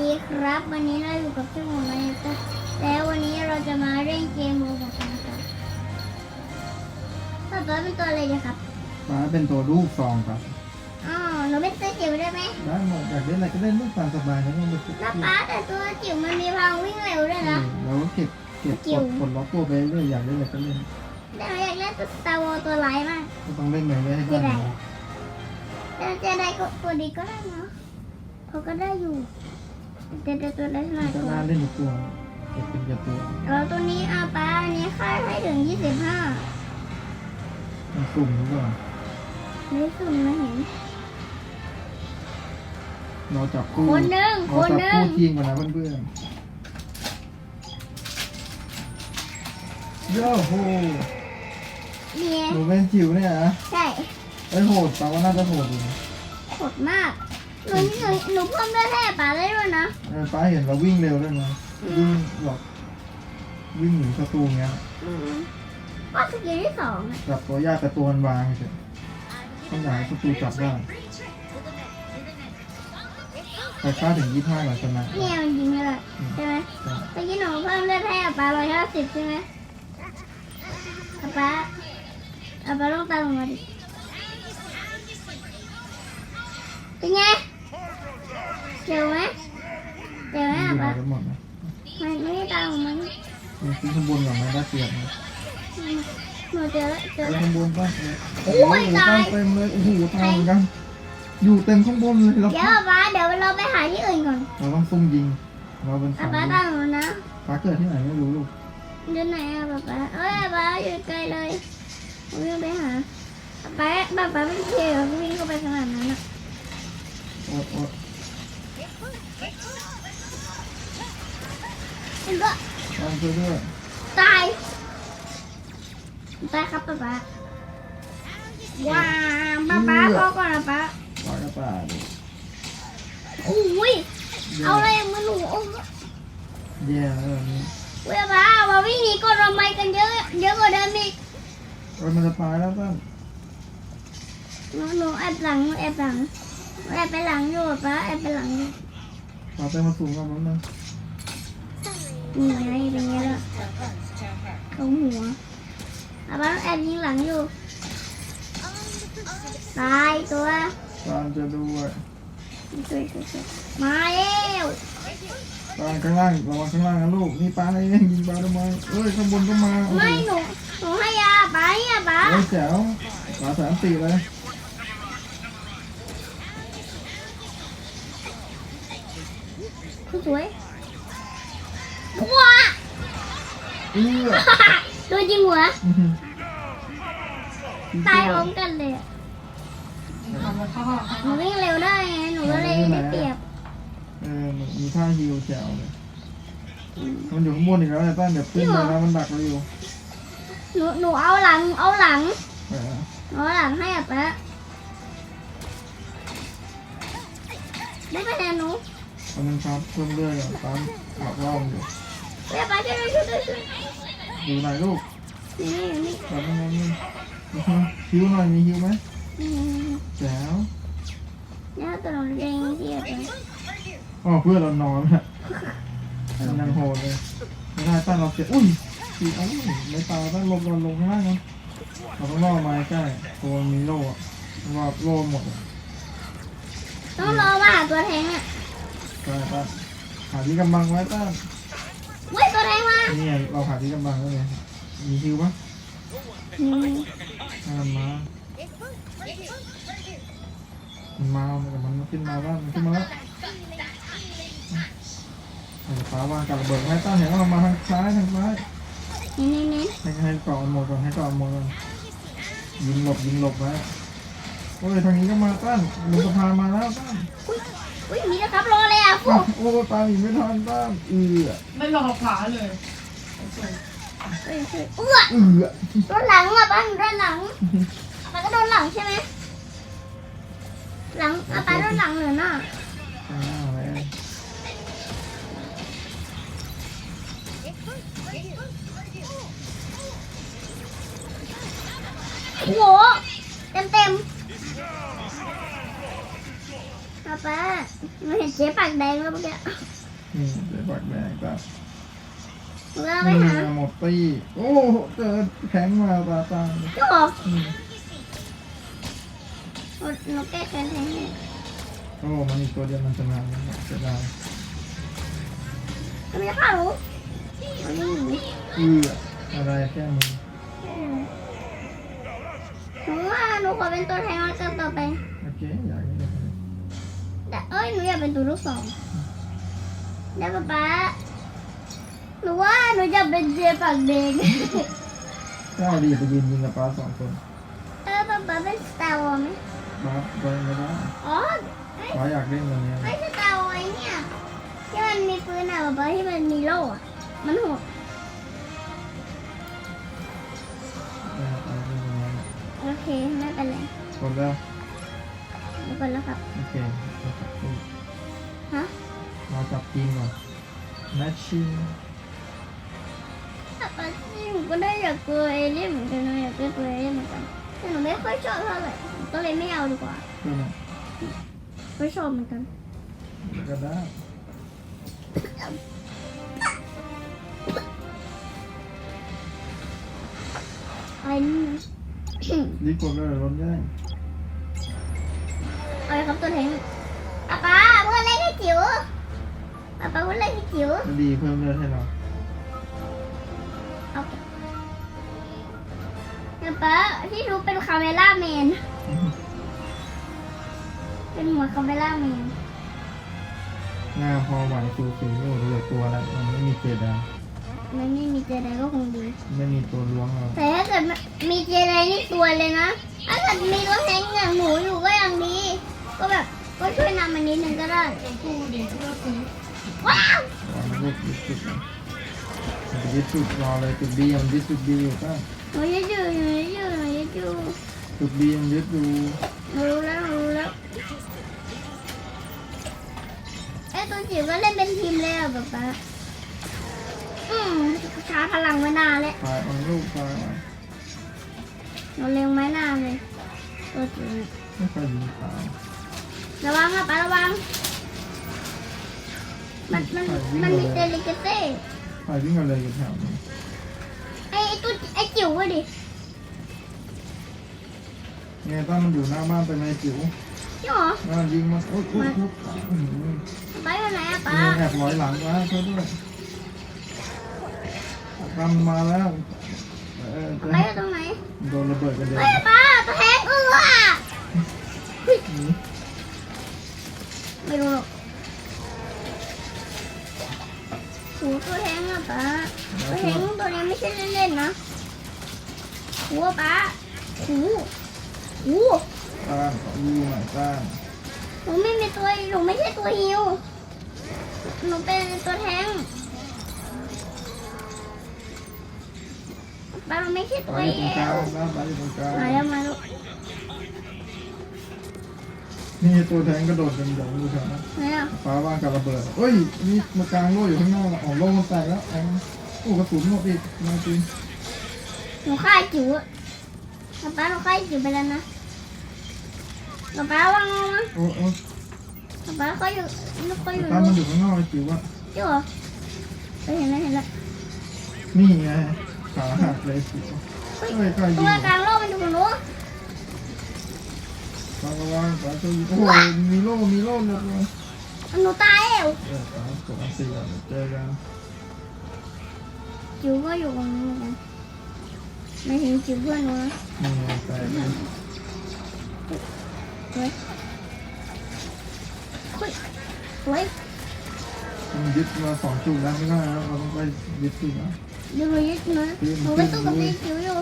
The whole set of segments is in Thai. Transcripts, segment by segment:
ดีครับ วันนี้เราอยู่กับช่องของนายเตอร์แล้ววันนี้เราจะมาเล่นเกมโรบอทกันนะครับป้าป้าเป็นตัวอะไรดีครับฟ้าเป็นตัวลูกซองครับอ๋อหนูเป็นตัวจิ๋วได้ไหมได้หมดอยากเล่นอะไรก็เล่นลูกตามสบายนะต้องไปฝึกแล้วป้าแต่ตัวจิ๋วมันมีพลังวิ่งเร็วด้วยนะแล้วก็เก็บเก็บจิ๋กวดกดล็อกตัวไปเรื่อยอยากเล่นอะไรก็เล่นแต่หนูอยากเล่นตัวสตาร์วอลตัวร้ายมากก็ต้องเล่นไปเรื่อยให้ได้นะแต่เจะได้ก็ตัวดีก็ได้เนาะเขาก็ได้อยู่ แต่แต่ตัวได้ขนาดก็ตัวน่าเล่นทุกตัวเก็บเป็นก็บตัวแล้วตัวนี้เอาไปอันนี้ค่าให้ถึงยี่สิบห้ามันสุ่มหรือเปล่าไม่สุ่มนะเห็น เราจับคู่คนหนึ่งเราจับหนึ่คู่ทีมกันนะเพื่อนๆโย่โหเนี่ยหนูเป็นจิ๋วเนี่ยนะใช่ไอ้ยโหดแต่ว่าน่าจะโหดอยู่นะ โหดมาก หนูหนูหนูเพิ่มเลือดให้ป๋าได้ด้วยนะ เออป้าเห็นเราวิ่งเร็วด้วยนะวิ่งหลอกวิ่งหนีศัตรูเงี้ยอืมว่าสกิลที่สองอะจับตัวยากแต่ตัวมันวางเฉยต้องอยากให้ศัตรูจับได้ใครฆ่าถึงยี่ห้าหลังชนะเนี่ยมันยิงเลยใช่ไหมตะกี้หนูเพิ่มเลือดให้อาป๋าร้อยห้าสิบใช่ไหมอาป๋าอาป๋าลองตามลงมาดิเป็นไง เจ็บไหมเจ็บไหมอยู่อาไหนป๋ากันหมดนะมันไม่ได้ตามของมันมีขึ้นข้างบนก่อนไหมได้เปรียบไหมหนูเจอแล้วเจอไปแล้วข้างบนป่ะโอ้โอ้โหยตั้ตายงเต็มเลยโอ้โหตายเหมือนกัน อยู่เต็มข้างบนเลยเราเดี๋ยวอาป๋าเดี๋ยวเราไปหาที่อื่นก่อนเราต้องซุ่มยิงเราเป็นอาสายป๋าตามหนูนะฟ้าเกิดที่ไหนไม่รู้ลูกอยู่ไหนอะป๊าป๊าเอ้ยป๊าอยู่ไกลเลยผมวิ่งไปหาป๊าป๊าป๊าไม่เที่ยววิ่งเข้าไปขนาดนั้นอะโอ๊ยโอ๊ย เห็นก็ตามช่วยด้วยตายตายครับป๊าป๊าว้าวป๊าป๊าพอก่อนนะป๊าฟ้ากระต่ายอุ้ยเอาอะไรมาหนูโอ้ยแย่แล้วนี่เว้ยป๊ามาวิ่งหนีกดรำไมกันเยอะเยอะกว่าเดิมอีกเอ้ยมันจะตายแล้วตั้งหนูหนูแอบหลังหนูแอบหลังหนูแอบไปหลังอยู่ป๊าแอบไปหลังอยู่ฟ้าเต้นมาสูงกับมันนะ นี่ไงเป็นไงล่ะเขาหัวป๊าป๊าแอบยิงหลังอยู่ตายตัวตามจะด้วยช่วยช่วยช่วยมาแล้วตามข้างล่างระวังข้างล่างนะลูกนี่ปลาอะไรเนี่ยยิงปลาทำไมเอ้ยข้างบนก็มาโอ้โหไม่หนูหนูให้ยาไปอะป้าเอ้ยแจ๋วปลาสามสี่เลยสวย เอื้อโดนยิงหัวอื้อหือตายพร้อมกันเลยอะหนูวิ่งเร็วได้ไงหนูก็เลยได้เปรียบ เออมีท่าฮิวแจ๋วเลยมันอยู่ข้างบนอีกแล้วเนี่ยต้นเดี๋ยวขึ้นมาแล้วมันดักเราอยู่หนูหนูเอาหลัง เอาหลังเออหนูเอาหลังให้อะป้าได้ไปแทนหนูตอนนั้นครับเพิ่มเรื่อยอะตามหลักล่อมอยู่ เรียกป้าช่วยด้วยช่วยด้วยช่วยอยู่ไหนลูกนี่อยู่นี่ตามนั้นนี่อื้อหือฮิวหน่อยมีฮิวไหมนี่แจ๋วเนี่ยตัวหนูเองที่อะป้าอ๋อเพื่อนเรานอนอะมันยังโหดเลยไม่ได้ตั้งเราเสียอุ้ยสีเอ้าไม่ตายตั้งลงลงลงข้างล่างกันเราต้องล่อมาใกล้ตัวมีโล่อะว่าโล่หมดอะต้องรอมาหาตัวแทงอะใช่ตั้งหาที่กำบังไว้ตั้ง เว้ยตัวแทงมานี่ไงเราหาที่กำบังแล้วไงมีฮิวปะนี่ให้มันมามันมาแต่มันขึ้นมาบ้างมันขึ้นมาแล้วเอาฟ้าวางกับระเบิดไว้ตั้งเห็นว่ามันมาทางซ้ายทางซ้ายนี่นี่นี่ให้ให้เกาะมันหมดก่อนให้เกาะมันหมดก่อนยิงหลบยิงหลบไว้โอ้ยทางนี้ก็มาตั้นลงสะพานมาแล้วตั้น อุ้ยอุ้ยมีนะครับรอเลยอะฟุอ้าวโอ้ตามอีกไม่ทันตั้นเอือไม่รอขวาเลยเอ้ยเอ้ยเอื้อเอือโดนหลังอะป้าหนูโดนหลังป้าก็โดนหลังใช่ไหมหลังอะป้าโดนหลังเหรอน่ะอ่าแล้วโอ้โหเต็มเต็ม ป้าป้าหนูเห็นเจ๊ปากแดงแล้วเมื่อกี้นี่เดี๋ยวบักแดงก็หนูเอาไปนี่หาหมดตีโอ้เจอแข็งมาตาตาก็บอกอืมหนูแก้แค้นแทนให้โอ้มันอีกตัวเดียวมันจะมาเสียดายมันจะฆ่าหนูมันไม่หนูอืออะไรแค่มือหนูว่าหนูขอเป็นตัวแทนแล้วกันต่อไปโอเคอยากได้ แต่เอ้ยหนูอยากเป็นตัวลูกสองได้ป๊าป๊าหนูว่าหนูอยากเป็นเจปากแดงก็เอาดีไปยืนยิงกับป้าสองคนเออป๊าป๊าเป็นสตาร์วอร์ไหมป้าไปไม่ได้อ๋อไม่ป้าอยากเล่นตัวนี้ไม่สตาร์วอร์ไอ้เนี่ยที่มันมีปืนอะป๊าป๊าที่มันมีโล่อะมันโหดป้าไปเล่นตัวนี้โอเคไม่เป็นไรกดแล้ว ไม่เป็นแล้วครับ โอเคเราจับทีฮะเราจับทีมก่อนแมชชิ่งแต่ป๊าที่หนูก็ได้อยากตัวเอเลี่ยนเหมือนกันนะอยากเป็นตัวเอเลี่ยนเหมือนกันแต่หนูไม่ค่อยชอบเท่าไหร่ก็เลยไม่เอาดีกว่าเพื่อนไม่ชอบเหมือนกันก็ได้อะไรนี่นะดีกว่าเลยรถได้ อะไรครับตัวแทงป๊าป๊าเพื่อนเล่นให้จิ๋วป๊าป๊าเพื่อนเล่นให้จิ๋วก็ดีเพิ่มเลือดให้เราโอเคป๊าป๊าที่รู้เป็นคาเมล่าแมนเป็นหัวคาเมล่าแมนหน้าพอไหวสูสีโอ้เหลือตัวแล้วมันไม่มีเจดามันไม่มีเจไดก็คงดี ไม่มีตัวล้วงเราแต่ถ้าเกิดมีเจไดนี่สวยเลยนะ ถ้าเกิดมีตัวแทงอย่างหนูอยู่ก็ยังดี ก็แบบก็ช่วยนำมันนิดนึงก็ได้กูเด็กก็คือว้าววางรูปยึดจุดมันจะยึดจุดรอเลยจุดบีมันยึดจุดบีอยู่ก็หนูจะอยู่หนูจะอยู่หนูจะอยู่จุดบีมันยึดอยู่หนูรู้แล้วหนูรู้แล้วไอ้ตัวจิ๋วก็เล่นเป็นทีมเลยอะป๊าป๊าอืมช้าพลังไว้นานแล้วถ่ายเอารูปถ่ายเอาหนูเล็งไม้นานเลยตัวจิ๋วเนี่ยไระวังค่ะป๊าระวัง มันมันมันมีเดลิเกเต้ถ่ายวิ่งกันเลยอยู่แถวนี้ไอ้ไอ้ตัวไอ้จิ๋วอะดิเนี่ยตั้งมันอยู่หน้าบ้านเป็นไงจิ๋วจริงเหรอน่ายิงมันโอ๊ยโอ๊ยโอ๊ยอื้อหือป๊าอยู่ไหนอะป๊านี่แอบร้อยหลังมาเธอด้วยทำมาแล้วเออจะป๊าอยู่ตรงไหนโดนระเบิดกันเดียวเฮ้ยป๊าตัวแทงเอออะ ไม่รู้หรอกโหตัวแทงอะป๊าตัวแทงตัวนี้ไม่ใช่เล่นๆนะโหป๊าโหโหต้านยูหน่อยต้านหนูไม่มีตัวหนูไม่ใช่ตัวฮิวหนูเป็นตัวแทงป๊าหนูไม่ใช่ไปตัวอยู่ตรงเอกลางวนะไปอยู่ตรงกลางมาแล้วมาแล้ว นี่ตัวแทงกระโดดเด่นๆอยู่แถวนั้นมาแล้วฟ้าว่างกับระเบิดเอ้ยมีมากลางโล่อยู่ข้างนอกออกโล่มันแตกแล้วแองโอ้กระสุนหมดอีกมาจริงหนูฆ่าจิ๋วอะป๊าหนูฆ่าจิ๋วไปแล้วนะป๊าป๊าวางลงมาโอ้โอ้ป๊าป๊าเขาอยู่เขาอยู่ตั้มรูมันอยู่ข้างนอกไอ้จิ๋วอะจิ๋วเหรอเอ้ยเห็นแล้วเห็นแล้วนี่ไงขาหักเลยจิ๋วเฮ้ยเอ้ยใครยิตังวกลางโลกมันอยู่ฝั่งนู้น วางวางขาตัวยิงโอ้โหมีโล่มีโล่หมดเลยหนูตายแล้วเออสามสองสี่อะเจอกันจิ๋วก็อยู่ฝั่งนู้นเหมือนกันไม่เห็นจิ๋วเพื่อนหนูนะนี่ไงแตกเลยเฮ้ยเฮ้ยเฮ้ยมันยึดมาสองจุดแล้วไม่ได้แล้วเราต้องไปยึดจุดนะ ดูหนูยึดหนูหนูก็สู้กับพี่จิ๋วอยู่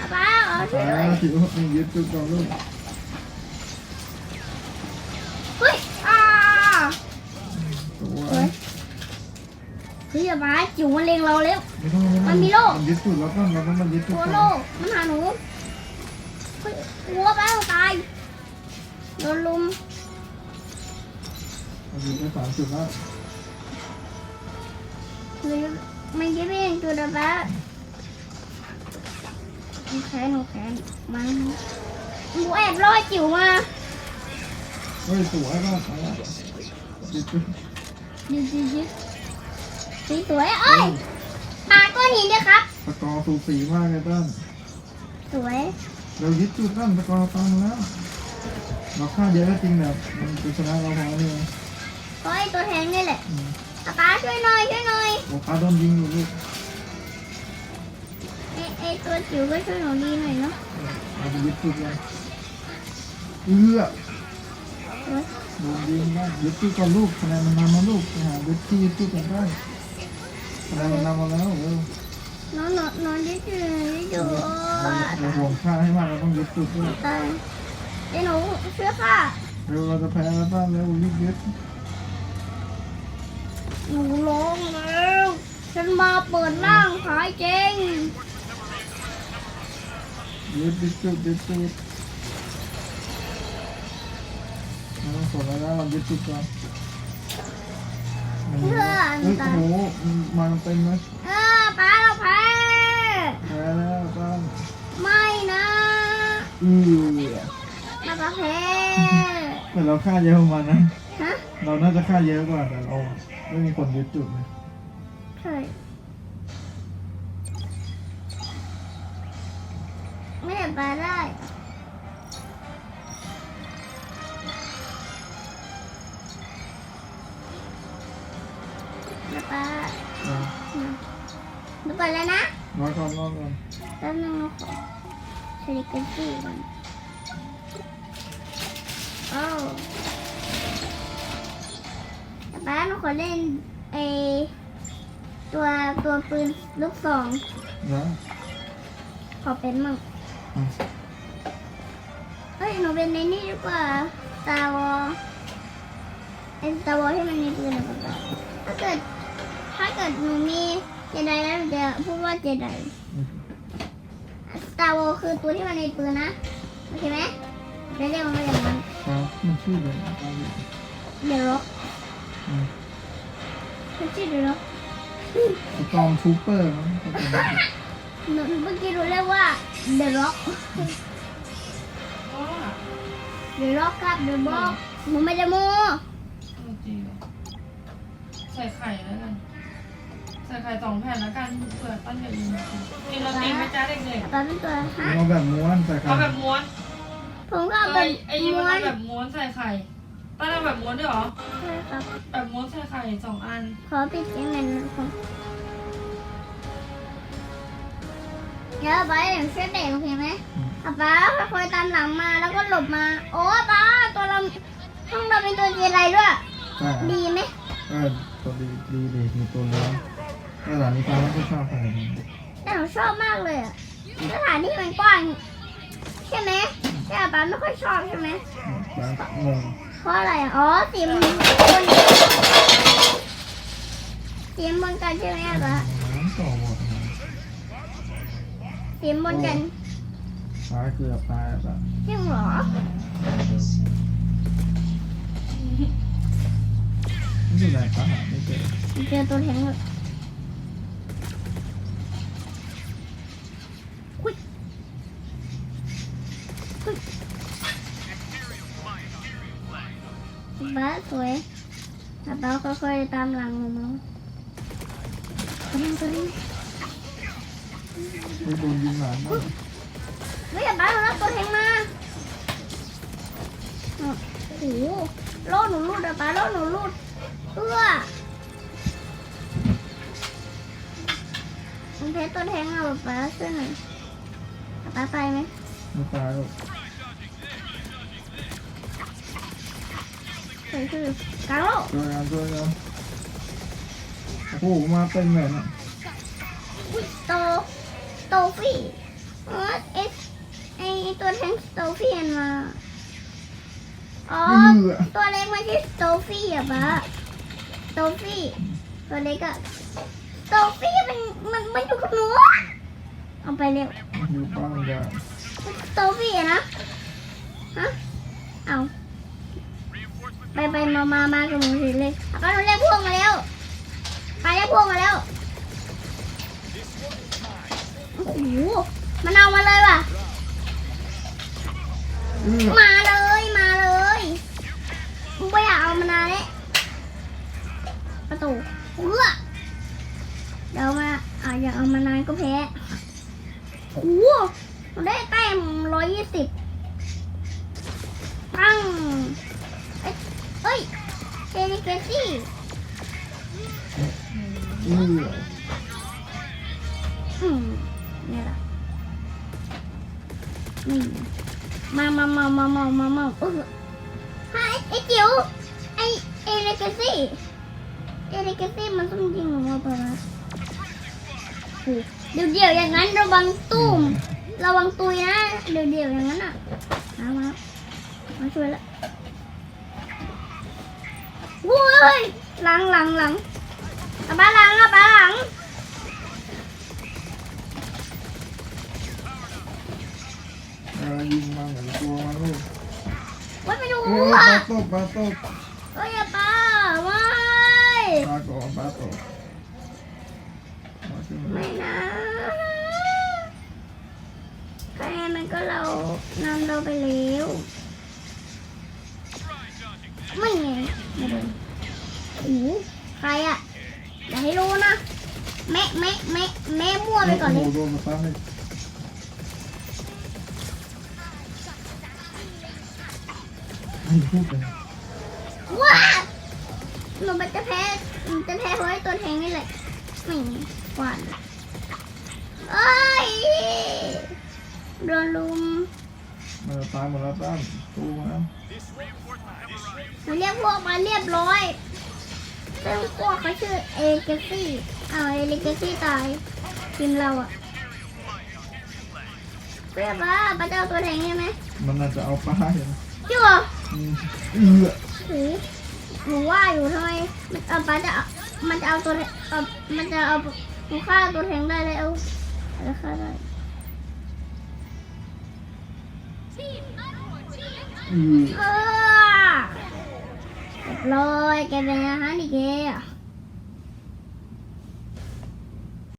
ป๊าป๊าเอาช่วยฟ้าด้วยจิ๋วนี่ยึดจุดก่อนลูก อย่ามาจิ๋วมันเล็งเราแล้ว ไม่ต้องมันมีโล่มันยึดจุดแล้วก็เราต้องมายึดจุดตัวก่อนโลกมันหาหนูเฮ้ยกลัวป้าเราตายโดนลุมเรายึดได้สามจุดแล้วหรือมันคิดไม่เห็นตัวเดป้าหนูแขนหนูแขนมันหนูแอบล่อจิ๋วมาเฮ้ยสวยมากไปแล้วยึดจุด ยืดยืดยืด สีสวยเอ้ยปาก้อนหินด้วยครับสกอร์สูสีมากเลยต้นสวยเรายึดจุดต้นสกอร์ตันแล้ว เราฆ่าเยอะก็จริงแบบมันจะชนะเราพอเนี่ยก็ไอตัวแทงนี่แหละอืมป๊าป๊าช่วยหน่อยช่วยหน่อยโอ้ป้าโดนยิงอยู่ลูกไอไอตัวจิ๋วก็ช่วยหนูดีหน่อยเนาะเราไปยึดจุดเลยเอื้อสวยโดนยิงได้ยึดจุดก่อนลูกคะแนนมันนำมาลูกไปหายึดที่ยึดจุดกันได้คะแนนมันนำมาแล้วเออน้องหนูหนูยืดยืดยืดเราเราห่วงค่าให้มากเราต้องยึดจุดด้วยตายไอหนูช่วยค่ะเร็วเราจะแพ้แล้วต้นเร็วรีบยึดหนูร้องแล้ว ฉันมาเปิดร่างขายเจงยึดยึดจุดยึดจุดไม่ต้องสนอะไรแล้วเรายึดจุดก่อน เฮ้ยโอ้โหมาเต็มเลยเออป้าเราแพ้แพ้แล้วต้นไม่นะอือป้าป้าแพ้แต่เราฆ่าเยอะกว่ามันนะฮะเราน่าจะฆ่าเยอะกว่าแต่เราไม่มีคนยึดจุดเลยใช่ไม่ได้ไปได้ ก่อนแล้วนะรอก่อนรอก่อนแป๊บนึงนะขอสลิกันซี่ก่อนโอ้ป้าหนูขอเล่นไอตัวตัวปืนลูกสองนะขอเป็นมั่งอะเฮ้ยหนูเป็นในนี่ดีกว่าตาวอไอตาวอที่มันมีปืนอะป้าถ้าเกิดถ้าเกิดหนูมี เจไดแล้วหนูจะพูดว่าเจไดตาวอคือตัวที่มันมีปืนนะโอเคไหมจะเรียกมันว่าอย่างนั้นครับมันชื่อเลยนะเดี๋ยวร็อกอืมมันชื่อเดี๋ยวร็อกสตอมทูเปอร์มั้งเขาเป็นหนูเมื่อกี้รู้เรียกว่าเดอะร็อกเดอะร็อกครับเดอะร็อกหนูไม่ได้โมจริงใส่ไข่แล้วกัน ใส่ไข่สองแผ่นแล้วกันเผื่อตั้นเดี๋ยวยิงกินโรตีไหมจ้าเด็กปลาเป็นตัวฮะเอาแบบม้วนใส่ๆไข่เอาแบบม้วนผมก็เอาเอ้เป็นยไอ้ยูม้วนเอาแบบม้วนใส่ไข่ตั้นเอาแบบม้วนด้วยเหรอ ใช่ครับแบบม้วนใส่ไข่สองอัน ขอปิดเสียงหน่อยนะครับเดี๋ยวไปเดี๋ยวช่วยเด็กโอเคไหมอืมอาป้าค่อยๆตามหลังมาแล้วก็หลบมา โอ้ป้าตัวเราห้องเราเป็นตัวเจไรด้วย ใช่ดีไหมเออตัวดีดีดีมีตัวเลี้ยง แต่หลานนี้ฟ้าไม่ค่อยชอบใครแต่หนูชอบมากเลยอะสถานที่มันกว้างใช่ไหมแต่ป้าไม่ค่อยชอบใช่ไหมฟ้างงเพราะอะไรอะอ๋อสีมันบนสีมันบนกันใช่ไหมอะป้าน้ำต่อหมดนะสีมันบนกันฟ้าเกือบตายแล้วจริงเหรอนี่อยู่ไหนฟ้าหาไม่เจอเจอตัวแทง บ้าสวยอาบ้าค่อยๆตามหลังหนูมากระดิ่งกระดิ่งไม่โดนยิงหลานบ้างเฮ้ยอาบ้าเรารับตัวแทงมาโอ้โหโล่หนูรูดอาบ้าโล่หนูรูดเอื้อมันเพชรตัวแทงอะป้าช่วยหน่อยอาป้าไปไหมไม่ตายหรอก ใส่คือกลางโลกช่วยกันช่วยกันโอ้โหมาเต็มเลยนะอุ๊ยโตโตฟี่อ๋อเอสไอตัวแทงโตฟี่มันมาอ๋อตัวเล็กมันชื่อโตฟี่อะป้าโตฟี่ตัวเล็กอะโตฟี่มันมันมันอยู่กับหนูเอาไปเร็วอยู่บ้านยาโตฟี่นะฮะเอา ไปไปมามามากับหนูสิเลยเอาไปหนูเรียกพวกมาแล้วไปเรียกพวกมาแล้วโอ้โหมันเอามาเลยว่ะ อื้อมาเลยมาเลยมึงไม่อยากเอามานานแล้วเอื้อเดี๋ยวมาอาจจะเอามานานก็แพ้โอ้โหเราได้แต้มร้อยยี่สิบ เจนิเกซี่อืออืมเนี่ยละนี่มามามามามามามาเออฮะไอ้ไอ้จิ๋วไอ้เอเลกซี่เอเลกซี่มันต้องยิงหนูมาเปล่าวะเดี๋ยวเดี๋ยวอย่างนั้นระวังตุ้มระวังตุยนะ เดี๋ยวเดี๋ยวอย่างนั้นอะมามามาช่วยละ โว้ยหลังหลังหลังอะบ้าหลังอะบ้าหลังเออยิงมาเหมือนกลัวมันลูกว่าไปดูโอ้ยอะปลาตกปลาตกเอ้ยอย่าป้าไม่ปลาก่อนปลาตกมาขึ้นมาไม่นะคะแนนมันก็เรานำเราไปแล้วไม่ไงไม่โดนโอ้โหใครอะอย่าให้รู้นะแม่แม่แม่แม่มั่วไปก่อนเลยโโหโดนมาตั้งเลยไม่พูดเลยว้าหนูมันจะแพ้หนูจะแพ้เพราะไอ้ตัวแทงนี่แหละไม่หวานเอ้ยโดนลุมมันจะตายหมดแล้วตั้งตู้มาหนูเรียกพวกมาเรียบร้อย ซึ่งพวกเขาชื่อเอเกซี่อ้าวเอเลเกซี่ตายทีมเราอะเรียบร้อยป้าจะเอาตัวแทงใช่ไหมมันน่าจะเอาป้ายนะจริงเหรออืมเอือโหหนูว่าอยู่ทำไมมันเอาป้าจะเอามันจะเอาตัวแทงเออมันจะเอาหนูฆ่าตัวแทงได้เลยเอาแล้วฆ่าได้อือ เออ เรียบร้อยแกเป็นอาหารอีกแกอะ